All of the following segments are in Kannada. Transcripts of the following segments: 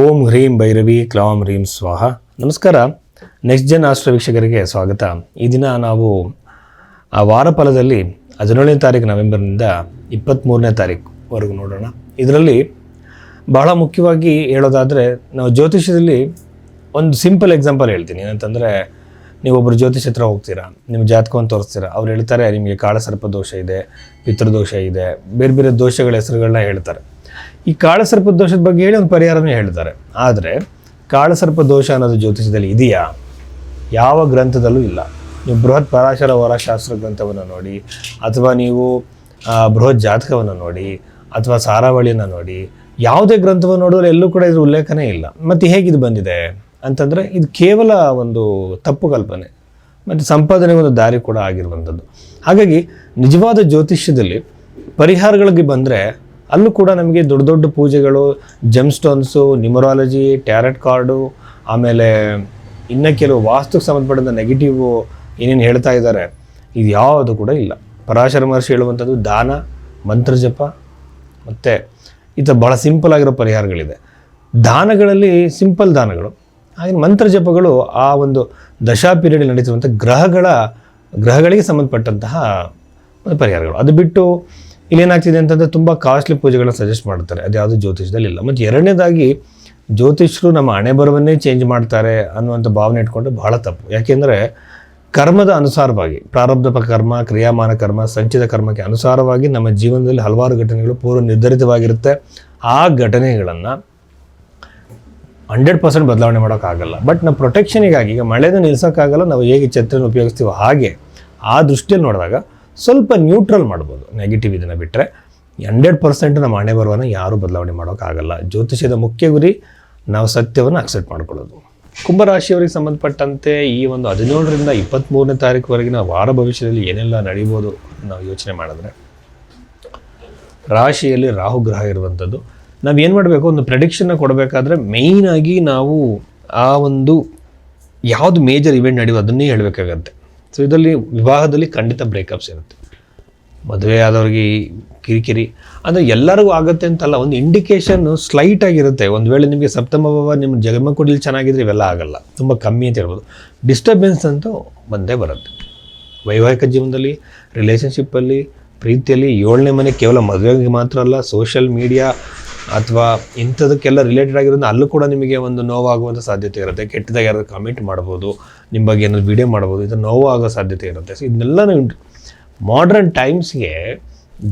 ಓಂ ಹ್ರೀಂ ಭೈರವಿ, ಕ್ಲಾಂ ಹ್ರೀಂ ಸ್ವಾಹ. ನಮಸ್ಕಾರ. ನೆಕ್ಸ್ಟ್ ಜನ್ ಆಸ್ಟ್ರ ವೀಕ್ಷಕರಿಗೆ ಸ್ವಾಗತ. ಈ ದಿನ ನಾವು ಆ ವಾರ ಫಲದಲ್ಲಿ ಹದಿನೇಳನೇ ತಾರೀಕು ನವೆಂಬರ್ನಿಂದ ಇಪ್ಪತ್ತ್ಮೂರನೇ ತಾರೀಕುವರೆಗೂ ನೋಡೋಣ. ಇದರಲ್ಲಿ ಬಹಳ ಮುಖ್ಯವಾಗಿ ಹೇಳೋದಾದರೆ, ನಾವು ಜ್ಯೋತಿಷ್ಯದಲ್ಲಿ ಒಂದು ಸಿಂಪಲ್ ಎಕ್ಸಾಂಪಲ್ ಹೇಳ್ತೀನಿ. ಏನಂತಂದರೆ ನೀವೊಬ್ಬರು ಜ್ಯೋತಿಷ್ ಹತ್ರ ಹೋಗ್ತೀರಾ, ನಿಮ್ಮ ಜಾತಕವನ್ನು ತೋರಿಸ್ತೀರಾ, ಅವ್ರು ಹೇಳ್ತಾರೆ, ನಿಮಗೆ ಕಾಳಸರ್ಪ ದೋಷ ಇದೆ, ಪಿತೃದೋಷ ಇದೆ ಬೇರೆ ಬೇರೆ ದೋಷಗಳ ಹೆಸರುಗಳನ್ನ ಹೇಳ್ತಾರೆ. ಈ ಕಾಳಸರ್ಪ ದೋಷದ ಬಗ್ಗೆ ಹೇಳಿ ಒಂದು ಪರಿಹಾರನೇ ಹೇಳ್ತಾರೆ. ಆದರೆ, ಕಾಳಸರ್ಪ ದೋಷ ಅನ್ನೋದು ಜ್ಯೋತಿಷದಲ್ಲಿ ಇದೆಯಾ? ಯಾವ ಗ್ರಂಥದಲ್ಲೂ ಇಲ್ಲ. ನೀವು ಬೃಹತ್ ಪರಾಶರ ವರಶಾಸ್ತ್ರ ಗ್ರಂಥವನ್ನು ನೋಡಿ, ಅಥವಾ ನೀವು ಬೃಹತ್ ಜಾತಕವನ್ನು ನೋಡಿ, ಅಥವಾ ಸಾರಾವಳಿಯನ್ನು ನೋಡಿ, ಯಾವುದೇ ಗ್ರಂಥವನ್ನು ನೋಡಿದ್ರೆ ಎಲ್ಲೂ ಕೂಡ ಇದ್ರ ಉಲ್ಲೇಖನೇ ಇಲ್ಲ. ಮತ್ತು ಹೇಗಿದು ಬಂದಿದೆ? ಅಂತಂದರೆ, ಇದು ಕೇವಲ ಒಂದು ತಪ್ಪು ಕಲ್ಪನೆ. ಮತ್ತು ಸಂಪಾದನೆ ಒಂದು ದಾರಿ ಕೂಡ ಆಗಿರುವಂಥದ್ದು. ಹಾಗಾಗಿ, ನಿಜವಾದ ಜ್ಯೋತಿಷ್ಯದಲ್ಲಿ ಪರಿಹಾರಗಳಿಗೆ ಬಂದರೆ ಅಲ್ಲೂ ಕೂಡ ನಮಗೆ ದೊಡ್ಡ ದೊಡ್ಡ ಪೂಜೆಗಳು gem stones numerology tarot card ಆಮೇಲೆ ಇನ್ನು ಕೆಲವು ವಾಸ್ತುಕ್ಕೆ ಸಂಬಂಧಪಟ್ಟಂಥ ನೆಗೆಟಿವ್ ಏನೇನು ಹೇಳ್ತಾ ಇದ್ದಾರೆ, ಇದು ಯಾವುದು ಕೂಡ ಇಲ್ಲ. ಪರಾಶರ ಮಹರ್ಷಿ ಹೇಳುವಂಥದ್ದು ದಾನ ಮಂತ್ರಜಪ ಮತ್ತು ಈ ಥರ ಭಾಳ ಸಿಂಪಲ್ ಆಗಿರೋ ಪರಿಹಾರಗಳಿದೆ. ದಾನಗಳಲ್ಲಿ ಸಿಂಪಲ್ ದಾನಗಳು, ಹಾಗೆ ಮಂತ್ರ ಜಪಗಳು ಆ ಒಂದು ದಶಾ ಪೀರಿಯಡ್ ನಡೀತಿರುವಂಥ ಗ್ರಹಗಳ, ಗ್ರಹಗಳಿಗೆ ಸಂಬಂಧಪಟ್ಟಂತಹ ಪರಿಹಾರಗಳು. ಅದು ಬಿಟ್ಟು ಇಲ್ಲೇನಾಗ್ತಿದೆ ಅಂತಂದರೆ ತುಂಬ ಕಾಸ್ಟ್ಲಿ ಪೂಜೆಗಳನ್ನ ಸಜೆಸ್ಟ್ ಮಾಡ್ತಾರೆ. ಅದು ಯಾವುದು ಜ್ಯೋತಿಷದಲ್ಲಿ ಇಲ್ಲ. ಮತ್ತು ಎರಡನೇದಾಗಿ ಜ್ಯೋತಿಷರು ನಮ್ಮ ಹಣೆ ಬರವನ್ನೇ ಚೇಂಜ್ ಮಾಡ್ತಾರೆ ಅನ್ನುವಂಥ ಭಾವನೆ ಇಟ್ಕೊಂಡು ಬಹಳ ತಪ್ಪು. ಯಾಕೆಂದರೆ ಕರ್ಮದ ಅನುಸಾರವಾಗಿ ಪ್ರಾರಬ್ಧ ಕರ್ಮ, ಕ್ರಿಯಾಮಾನ ಕರ್ಮ, ಸಂಚಿತ ಕರ್ಮಕ್ಕೆ ಅನುಸಾರವಾಗಿ ನಮ್ಮ ಜೀವನದಲ್ಲಿ ಹಲವಾರು ಘಟನೆಗಳು ಪೂರ್ವ ನಿರ್ಧರಿತವಾಗಿರುತ್ತೆ. ಆ ಘಟನೆಗಳನ್ನು ಹಂಡ್ರೆಡ್ ಪರ್ಸೆಂಟ್ ಬದಲಾವಣೆ ಮಾಡೋಕ್ಕಾಗಲ್ಲ. ಬಟ್ ನಮ್ಮ ಪ್ರೊಟೆಕ್ಷನಿಗಾಗಿ ಈಗ ಮಳೆನ ನಿಲ್ಸೋಕ್ಕಾಗಲ್ಲ, ನಾವು ಹೇಗೆ ಛತ್ರನ ಉಪಯೋಗಿಸ್ತೀವೋ ಹಾಗೆ ಆ ದೃಷ್ಟಿಯಲ್ಲಿ ನೋಡಿದಾಗ ಸ್ವಲ್ಪ ನ್ಯೂಟ್ರಲ್ ಮಾಡ್ಬೋದು. ನೆಗೆಟಿವ್ ಇದನ್ನು ಬಿಟ್ಟರೆ ಹಂಡ್ರೆಡ್ ಪರ್ಸೆಂಟ್ ನಮ್ಮ ಹಣೆ ಬರುವನ್ನು ಯಾರೂ ಬದಲಾವಣೆ ಮಾಡೋಕ್ಕಾಗಲ್ಲ ಜ್ಯೋತಿಷ್ಯದ ಮುಖ್ಯ ಗುರಿ ನಾವು ಸತ್ಯವನ್ನು ಅಕ್ಸೆಪ್ಟ್ ಮಾಡ್ಕೊಳ್ಳೋದು. ಕುಂಭರಾಶಿಯವರಿಗೆ ಸಂಬಂಧಪಟ್ಟಂತೆ ಈ ಒಂದು ಹದಿನೇಳರಿಂದ ಇಪ್ಪತ್ತ್ಮೂರನೇ ತಾರೀಕುವರೆಗಿನ ವಾರ ಭವಿಷ್ಯದಲ್ಲಿ ಏನೆಲ್ಲ ನಡೀಬೋದು ನಾವು ಯೋಚನೆ ಮಾಡಿದ್ರೆ, ರಾಶಿಯಲ್ಲಿ ರಾಹು ಗ್ರಹ ಇರುವಂಥದ್ದು, ನಾವು ಏನು ಮಾಡಬೇಕು? ಒಂದು ಪ್ರೆಡಿಕ್ಷನ್ನ ಕೊಡಬೇಕಾದ್ರೆ ಮೇಯ್ನಾಗಿ ನಾವು ಆ ಒಂದು ಯಾವುದು ಮೇಜರ್ ಇವೆಂಟ್ ನಡೆಯುವ ಅದನ್ನೇ ಹೇಳಬೇಕಾಗತ್ತೆ. ಸೊ ಇದರಲ್ಲಿ ವಿವಾಹದಲ್ಲಿ ಖಂಡಿತ ಬ್ರೇಕಪ್ಸ್ ಇರುತ್ತೆ. ಮದುವೆ ಆದವ್ರಿಗೆ ಕಿರಿಕಿರಿ. ಅಂದರೆ ಎಲ್ಲರಿಗೂ ಆಗುತ್ತೆ ಅಂತಲ್ಲ, ಒಂದು ಇಂಡಿಕೇಶನ್ ಸ್ಲೈಟ್ ಆಗಿರುತ್ತೆ. ಒಂದು ವೇಳೆ ನಿಮಗೆ ಸಪ್ತಮ ಭಾವ, ನಿಮ್ಮ ಜಗಮ ಕುಡಿಲಿ ಚೆನ್ನಾಗಿದ್ರೆ ಇವೆಲ್ಲ ಆಗಲ್ಲ. ತುಂಬ ಕಮ್ಮಿ ಅಂತ ಹೇಳ್ಬೋದು. ಡಿಸ್ಟರ್ಬೆನ್ಸ್ ಅಂತೂ ಬಂದೇ ಬರುತ್ತೆ. ವೈವಾಹಿಕ ಜೀವನದಲ್ಲಿ ರಿಲೇಷನ್ಶಿಪ್ಪಲ್ಲಿ ಪ್ರೀತಿಯಲ್ಲಿ, ಏಳನೇ ಮನೆ ಕೇವಲ ಮದುವೆಗೆ ಮಾತ್ರ ಅಲ್ಲ ಸೋಷಿಯಲ್ ಮೀಡಿಯಾ ಅಥವಾ ಇಂಥದಕ್ಕೆಲ್ಲ ರಿಲೇಟೆಡ್ ಆಗಿರೋದು ಅಲ್ಲೂ ಕೂಡ ನಿಮಗೆ ಒಂದು ನೋವಾಗುವಂಥ ಸಾಧ್ಯತೆ ಇರುತ್ತೆ. ಕೆಟ್ಟದಾಗಿ ಯಾರಾದ್ರು ಕಮೆಂಟ್ ಮಾಡ್ಬೋದು, ನಿಮ್ಮ ಬಗ್ಗೆ ಏನಾದ್ರು ವಿಡಿಯೋ ಮಾಡ್ಬೋದು ಇದು ನೋವು ಆಗೋ ಸಾಧ್ಯತೆ ಇರುತ್ತೆ. ಸೊ ಇದನ್ನೆಲ್ಲ ಮಾಡ್ರನ್ ಟೈಮ್ಸ್ಗೆ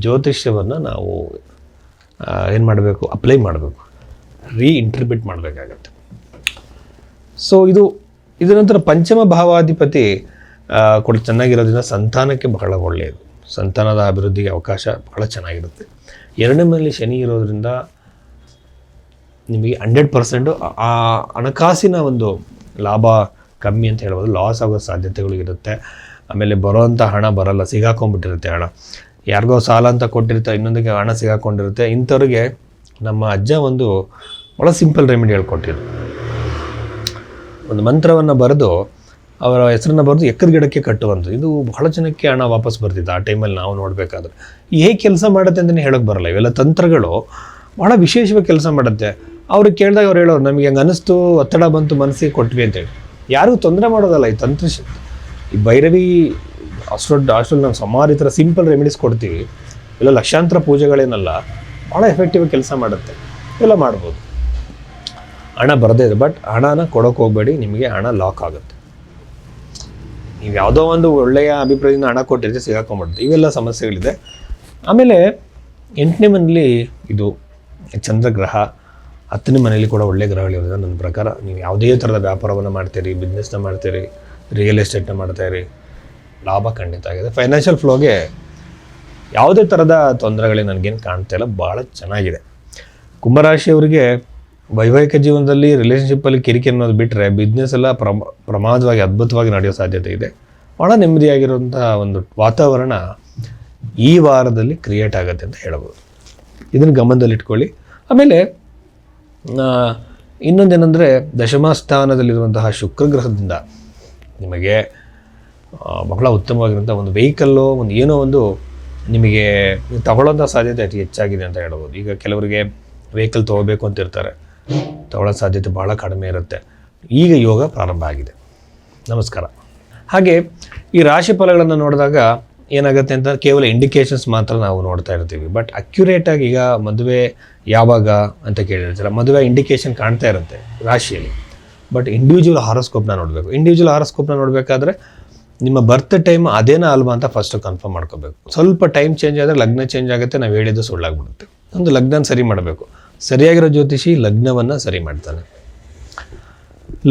ಜ್ಯೋತಿಷ್ಯವನ್ನು ನಾವು ಏನು ಮಾಡಬೇಕು ಅಪ್ಲೈ ಮಾಡಬೇಕು. ರೀಇಂಟರ್ಪ್ರಿಟ್ ಮಾಡಬೇಕಾಗತ್ತೆ. ಸೊ ಇದು, ಇದರ ನಂತರ ಪಂಚಮ ಭಾವಾಧಿಪತಿ ಕೂಡ ಚೆನ್ನಾಗಿರೋದ್ರಿಂದ ಸಂತಾನಕ್ಕೆ ಬಹಳ ಒಳ್ಳೆಯದು. ಸಂತಾನದ ಅಭಿವೃದ್ಧಿಗೆ ಅವಕಾಶ ಬಹಳ ಚೆನ್ನಾಗಿರುತ್ತೆ. ಎರಡನೇ ಮನೆಯಲ್ಲಿ ಶನಿ ಇರೋದ್ರಿಂದ ನಿಮಗೆ ಹಂಡ್ರೆಡ್ ಪರ್ಸೆಂಟು ಆ ಹಣಕಾಸಿನ ಒಂದು ಲಾಭ ಕಮ್ಮಿ ಅಂತ ಹೇಳ್ಬೋದು ಲಾಸ್ ಆಗೋ ಸಾಧ್ಯತೆಗಳು ಇರುತ್ತೆ. ಆಮೇಲೆ ಬರೋವಂಥ ಹಣ ಬರಲ್ಲ, ಸಿಗಾಕೊಂಡ್ಬಿಟ್ಟಿರುತ್ತೆ ಹಣ. ಯಾರಿಗೋ ಸಾಲ ಅಂತ ಕೊಟ್ಟಿರ್ತಾರೆ ಇನ್ನೊಂದಕ್ಕೆ ಹಣ ಸಿಗಾಕೊಂಡಿರುತ್ತೆ. ಇಂಥವ್ರಿಗೆ ನಮ್ಮ ಅಜ್ಜ ಒಂದು ಭಾಳ ಸಿಂಪಲ್ ರೆಮಿಡಿ ಹೇಳ್ಕೊಟ್ಟಿದ್ರು. ಒಂದು ಮಂತ್ರವನ್ನು ಬರೆದು, ಅವರ ಹೆಸರನ್ನು ಬರೆದು ಎಕ್ಕದ ಗಿಡಕ್ಕೆ ಕಟ್ಟುವಂಥದ್ದು ಇದು ಬಹಳ ಜನಕ್ಕೆ ಹಣ ವಾಪಸ್ ಬರ್ತಿತ್ತು. ಆ ಟೈಮಲ್ಲಿ ನಾವು ನೋಡಬೇಕಾದ್ರೆ. ಹೇಗೆ ಕೆಲಸ ಮಾಡುತ್ತೆ ಅಂತಲೇ ಹೇಳೋಕ್ಕೆ ಬರಲ್ಲ. ಇವೆಲ್ಲ ತಂತ್ರಗಳು ಭಾಳ ವಿಶೇಷವಾಗಿ ಕೆಲಸ ಮಾಡುತ್ತೆ. ಅವ್ರಿಗೆ ಕೇಳಿದಾಗ ಅವ್ರು ಹೇಳೋರು, ನಮಗೆ ಹಂಗೆ ಅನ್ನಿಸ್ತು ಒತ್ತಡ ಬಂತು, ಮನಸ್ಸಿಗೆ ಕೊಟ್ವಿ ಅಂತೇಳಿ ಯಾರಿಗೂ ತೊಂದರೆ ಮಾಡೋದಲ್ಲ ಈ ತಂತ್ರ ಈ ಭೈರವಿ ಅಷ್ಟೊಡ್ಡ ಅಷ್ಟೊಂದು ನಾವು ಸುಮಾರು ಈ ಥರ ಸಿಂಪಲ್ ರೆಮಿಡೀಸ್ ಕೊಡ್ತೀವಿ. ಇಲ್ಲ, ಲಕ್ಷಾಂತರ ಪೂಜೆಗಳೇನಲ್ಲ ಭಾಳ ಎಫೆಕ್ಟಿವ್ ಕೆಲಸ ಮಾಡುತ್ತೆ. ಎಲ್ಲ ಮಾಡ್ಬೋದು. ಹಣ ಬರದೇ ಇದೆ, ಬಟ್ ಹಣನ ಕೊಡೋಕೆ ಹೋಗಬೇಡಿ, ನಿಮಗೆ ಹಣ ಲಾಕ್ ಆಗುತ್ತೆ. ನೀವು ಯಾವುದೋ ಒಂದು ಒಳ್ಳೆಯ ಅಭಿಪ್ರಾಯದಿಂದ ಹಣ ಕೊಟ್ಟಿರ್ತೀವಿ ಸಿಗಾಕೊಂಡ್ಬಿಡುತ್ತೆ. ಇವೆಲ್ಲ ಸಮಸ್ಯೆಗಳಿದೆ. ಆಮೇಲೆ ಎಂಟನೇ ಮನೇಲಿ ಇದು ಚಂದ್ರಗ್ರಹ ಹತ್ತನೇ ಮನೆಯಲ್ಲಿ ಕೂಡ ಒಳ್ಳೆ ಗ್ರಹಗಳಿರೋದ್ರಿಂದ ನನ್ನ ಪ್ರಕಾರ ನೀವು ಯಾವುದೇ ಥರದ ವ್ಯಾಪಾರವನ್ನು ಮಾಡ್ತೀರಿ ಬಿಸ್ನೆಸ್ನ ಮಾಡ್ತೀರಿ ರಿಯಲ್ ಎಸ್ಟೇಟ್ನ ಮಾಡ್ತಾಯಿರಿ ಲಾಭ ಖಂಡಿತ ಆಗಿದೆ. ಫೈನಾನ್ಷಿಯಲ್ ಫ್ಲೋಗೆ ಯಾವುದೇ ಥರದ ತೊಂದರೆಗಳೇ ನನಗೇನು ಕಾಣ್ತಾ ಇಲ್ಲ ಭಾಳ ಚೆನ್ನಾಗಿದೆ. ಕುಂಭರಾಶಿಯವರಿಗೆ ವೈವಾಹಿಕ ಜೀವನದಲ್ಲಿ ರಿಲೇಷನ್ಶಿಪ್ಪಲ್ಲಿ ಕಿರಿಕಿ ಅನ್ನೋದು ಬಿಟ್ಟರೆ ಬಿಸ್ನೆಸ್ ಎಲ್ಲ ಪ್ರಮ, ಪ್ರಮಾದವಾಗಿ, ಅದ್ಭುತವಾಗಿ ನಡೆಯೋ ಸಾಧ್ಯತೆ ಇದೆ. ಭಾಳ ನೆಮ್ಮದಿಯಾಗಿರುವಂಥ ಒಂದು ವಾತಾವರಣ ಈ ವಾರದಲ್ಲಿ ಕ್ರಿಯೇಟ್ ಆಗುತ್ತೆ ಅಂತ ಹೇಳ್ಬೋದು. ಇದನ್ನು ಗಮನದಲ್ಲಿಟ್ಕೊಳ್ಳಿ. ಆಮೇಲೆ ಇನ್ನೊಂದೇನೆಂದರೆ ದಶಮಸ್ಥಾನದಲ್ಲಿರುವಂತಹ ಶುಕ್ರಗ್ರಹದಿಂದ ನಿಮಗೆ ಬಹಳ ಉತ್ತಮವಾಗಿರುವಂಥ ಒಂದು ವೆಹಿಕಲ್ಲು, ಒಂದು ಏನೋ ಒಂದು ನಿಮಗೆ ತಗೊಳ್ಳೋಂಥ ಸಾಧ್ಯತೆ ಅತಿ ಹೆಚ್ಚಾಗಿದೆ ಅಂತ ಹೇಳ್ಬೋದು. ಈಗ ಕೆಲವರಿಗೆ ವೆಹಿಕಲ್ ತೊಗೋಬೇಕು ಅಂತ ಇರ್ತಾರೆ. ತಗೊಳ್ಳೋ ಸಾಧ್ಯತೆ ಭಾಳ ಕಡಿಮೆ ಇರುತ್ತೆ. ಈಗ ಯೋಗ ಪ್ರಾರಂಭ ಆಗಿದೆ. ನಮಸ್ಕಾರ. ಹಾಗೆ ಈ ರಾಶಿ ಫಲಗಳನ್ನು ನೋಡಿದಾಗ ಏನಾಗುತ್ತೆ ಅಂತ ಕೇವಲ ಇಂಡಿಕೇಶನ್ಸ್ ಮಾತ್ರ ನಾವು ನೋಡ್ತಾ ಇರ್ತೀವಿ. ಬಟ್ ಅಕ್ಯುರೇಟಾಗಿ ಈಗ ಮದುವೆ ಯಾವಾಗ ಅಂತ ಕೇಳಿರ್ತೀರ? ಮದುವೆ ಇಂಡಿಕೇಶನ್ ಕಾಣ್ತಾ ಇರುತ್ತೆ ರಾಶಿಯಲ್ಲಿ. ಬಟ್ ಇಂಡಿವಿಜುವಲ್ ಹಾರೋಸ್ಕೋಪ್ನ ನೋಡಬೇಕು. ಇಂಡಿವಿಜುವಲ್ ಹಾರೋಸ್ಕೋಪ್ನ ನೋಡಬೇಕಾದ್ರೆ ನಿಮ್ಮ ಬರ್ತ್ ಟೈಮ್ ಅದೇನಾ ಅಲ್ವಾ ಅಂತ ಫಸ್ಟು ಕನ್ಫರ್ಮ್ ಮಾಡ್ಕೋಬೇಕು. ಸ್ವಲ್ಪ ಟೈಮ್ ಚೇಂಜ್ ಆದರೆ ಲಗ್ನ ಚೇಂಜ್ ಆಗುತ್ತೆ, ನಾವು ಹೇಳಿದ್ದು ಸುಳ್ಳಾಗ್ಬಿಡುತ್ತೆ. ಒಂದು ಲಗ್ನ ಸರಿ ಮಾಡಬೇಕು. ಸರಿಯಾಗಿರೋ ಜ್ಯೋತಿಷಿ ಲಗ್ನವನ್ನು ಸರಿ ಮಾಡ್ತಾನೆ.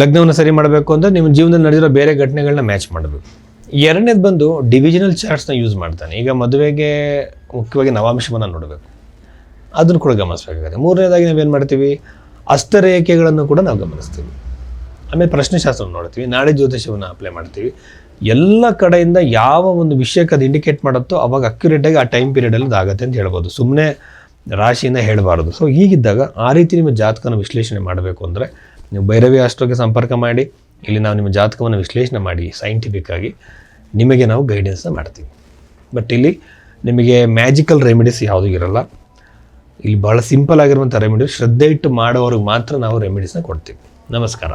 ಲಗ್ನವನ್ನು ಸರಿ ಮಾಡಬೇಕು ಅಂದರೆ ನಿಮ್ಮ ಜೀವನದಲ್ಲಿ ನಡೆದಿರೋ ಬೇರೆ ಘಟನೆಗಳನ್ನ ಮ್ಯಾಚ್ ಮಾಡಬೇಕು. ಎರಡನೇದು ಬಂದು ಡಿವಿಷನಲ್ ಚಾರ್ಟ್ಸ್ನ ಯೂಸ್ ಮಾಡ್ತಾನೆ. ಈಗ ಮದುವೆಗೆ ಮುಖ್ಯವಾಗಿ ನವಾಂಶವನ್ನು ನೋಡಬೇಕು. ಅದನ್ನು ಕೂಡ ಗಮನಿಸಬೇಕಾಗುತ್ತೆ. ಮೂರನೇದಾಗಿ ನಾವೇನು ಮಾಡ್ತೀವಿ? ಅಸ್ತರೇಖೆಗಳನ್ನು ಕೂಡ ನಾವು ಗಮನಿಸ್ತೀವಿ. ಆಮೇಲೆ ಪ್ರಶ್ನೆಶಾಸ್ತ್ರ ನೋಡ್ತೀವಿ. ನಾಡಿ ಜ್ಯೋತಿಷವನ್ನು ಅಪ್ಲೈ ಮಾಡ್ತೀವಿ. ಎಲ್ಲ ಕಡೆಯಿಂದ ಯಾವ ಒಂದು ವಿಷಯಕ್ಕೆ ಅದು ಇಂಡಿಕೇಟ್ ಮಾಡುತ್ತೋ ಅವಾಗ ಅಕ್ಯುರೇಟಾಗಿ ಆ ಟೈಮ್ ಪೀರಿಯಡಲ್ಲಿ ಆಗುತ್ತೆ ಅಂತ ಹೇಳ್ಬೋದು. ಸುಮ್ಮನೆ ರಾಶಿಯಿಂದ ಹೇಳಬಾರ್ದು. ಸೊ ಹೀಗಿದ್ದಾಗ ಆ ರೀತಿ ನಿಮ್ಮ ಜಾತಕನ ವಿಶ್ಲೇಷಣೆ ಮಾಡಬೇಕು ಅಂದರೆ ನೀವು ಭೈರವಿ ಆಸ್ಟ್ರೋಗೆ ಸಂಪರ್ಕ ಮಾಡಿ ಇಲ್ಲಿ ನಾವು ನಿಮ್ಮ ಜಾತಕವನ್ನು ವಿಶ್ಲೇಷಣೆ ಮಾಡಿ ಸೈಂಟಿಫಿಕ್ ಆಗಿ ನಿಮಗೆ ನಾವು ಗೈಡೆನ್ಸ್ನ ಮಾಡ್ತೀವಿ. ಬಟ್ ಇಲ್ಲಿ ನಿಮಗೆ ಮ್ಯಾಜಿಕಲ್ ರೆಮಿಡೀಸ್ ಯಾವುದೂ ಇರಲ್ಲ. ಇಲ್ಲಿ ಭಾಳ ಸಿಂಪಲ್ ಆಗಿರುವಂಥ ರೆಮಿಡೀಸ್ ಶ್ರದ್ಧೆ ಇಟ್ಟು ಮಾಡೋವ್ರಿಗೆ ಮಾತ್ರ ನಾವು ರೆಮಿಡೀಸ್ನ ಕೊಡ್ತೀವಿ. ನಮಸ್ಕಾರ.